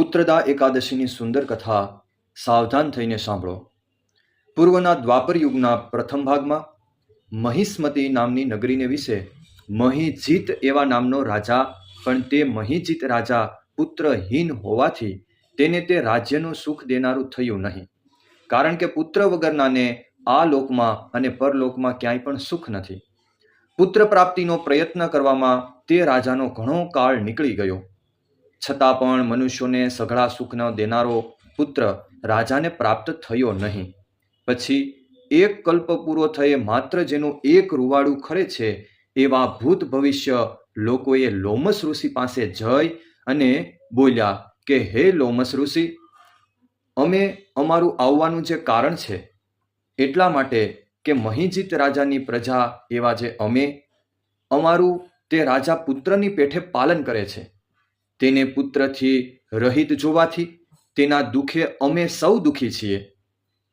પુત્રદા એકાદશીની સુંદર કથા સાવધાન થઈને સાંભળો. પૂર્વના દ્વાપર યુગના પ્રથમ ભાગમાં મહિસ્મતી નામની નગરીને વિશે મહિજીત એવા નામનો રાજા, પણ તે મહિજીત રાજા પુત્રહીન હોવાથી તેને તે રાજ્યનું સુખ દેનારું થયું નહીં. કારણ કે પુત્ર વગરનાને આ લોકમાં અને પરલોકમાં ક્યાંય પણ સુખ નથી. પુત્ર પ્રાપ્તિનો પ્રયત્ન કરવામાં તે રાજાનો ઘણો કાળ નીકળી ગયો. છતાં પણ મનુષ્યોને સઘળા સુખ ન દેનારો પુત્ર રાજાને પ્રાપ્ત થયો નહીં. પછી એક કલ્પ પૂરો થયે માત્ર જેનું એક રૂવાડું ખરે છે, એવા ભૂત ભવિષ્ય લોકોએ લોમસ ઋષિ પાસે જઈ અને બોલ્યા કે, હે લોમસ ઋષિ, અમે અમારું આવવાનું જે કારણ છે, એટલા માટે કે મહિજીત રાજાની પ્રજા એવા જે અમે, અમારું તે રાજા પુત્રની પેઠે પાલન કરે છે. તેને પુત્રથી રહિત જોવાથી તેના દુઃખે અમે સૌ દુઃખી છીએ.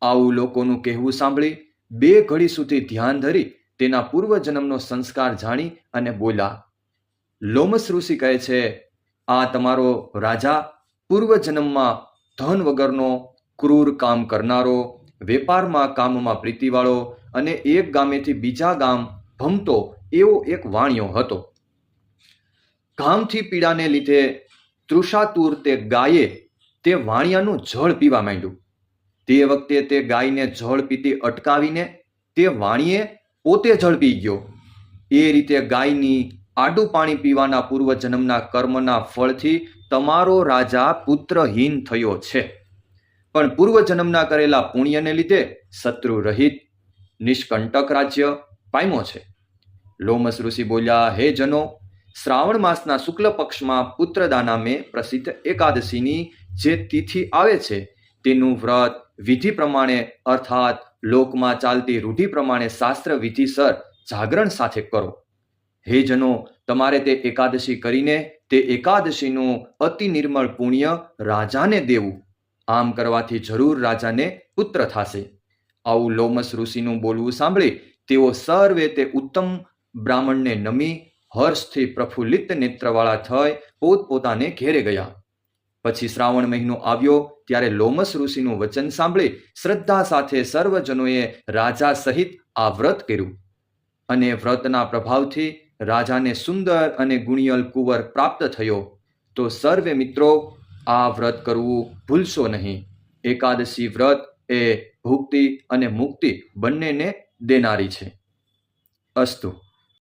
આવું લોકોનું કહેવું સાંભળી બે ઘડી સુધી ધ્યાન ધરી તેના પૂર્વજન્મનો સંસ્કાર જાણી અને બોલ્યા, લોમસ ઋષિ કહે છે, આ તમારો રાજા પૂર્વજન્મમાં ધન વગરનો ક્રૂર કામ કરનારો, વેપારમાં કામમાં પ્રીતિવાળો અને એક ગામેથી બીજા ગામ ભમતો એવો એક વાણિયો હતો. ઘામથી પીડાને લીધે તૃષાતુર તે ગાયે તે વાણિયાનું જળ પીવા માંડ્યું. તે વખતે તે ગાયને જળ પીતી અટકાવીને તે વાણીએ પોતે જળ પી ગયો. એ રીતે ગાયની આડું પાણી પીવાના પૂર્વજન્મના કર્મના ફળથી તમારો રાજા પુત્રહીન થયો છે. પણ પૂર્વજન્મના કરેલા પુણ્યને લીધે શત્રુ રહિત નિષ્કંટક રાજ્ય પામ્યો છે. લોમસ ઋષિ બોલ્યા, હે જનો શ્રાવણ માસના શુક્લ પક્ષમાં પુત્રદા નામે પ્રસિદ્ધ એકાદશીની જે તિથિ આવે છે, તેનું વ્રત વિધિ પ્રમાણે, અર્થાત લોકમાં ચાલતી રૂઢિ પ્રમાણે શાસ્ત્ર વિધિસર જાગરણ સાથે કરો. હે જનો, તમારે તે એકાદશી કરીને તે એકાદશીનું અતિ નિર્મળ પુણ્ય રાજાને દેવું. આમ કરવાથી જરૂર રાજાને પુત્ર થશે. આવું લોમસ ઋષિનું બોલવું સાંભળી તેઓ સર્વે તે ઉત્તમ બ્રાહ્મણને નમી હર્ષથી પ્રફુલ્લિત નેત્રવાળા થઈ પોતપોતાને ઘેરે ગયા. પછી શ્રાવણ મહિનો આવ્યો ત્યારે લોમસ ઋષિનું વચન સાંભળી શ્રદ્ધા સાથે સર્વજનોએ રાજા સહિત આ વ્રત કર્યું. અને વ્રતના પ્રભાવથી રાજાને સુંદર અને ગુણિયલ કુંવર પ્રાપ્ત થયો. તો સર્વે મિત્રો, આ વ્રત કરવું ભૂલશો નહીં. એકાદશી વ્રત એ ભુક્તિ અને મુક્તિ બંનેને દેનારી છે. અસ્તુ.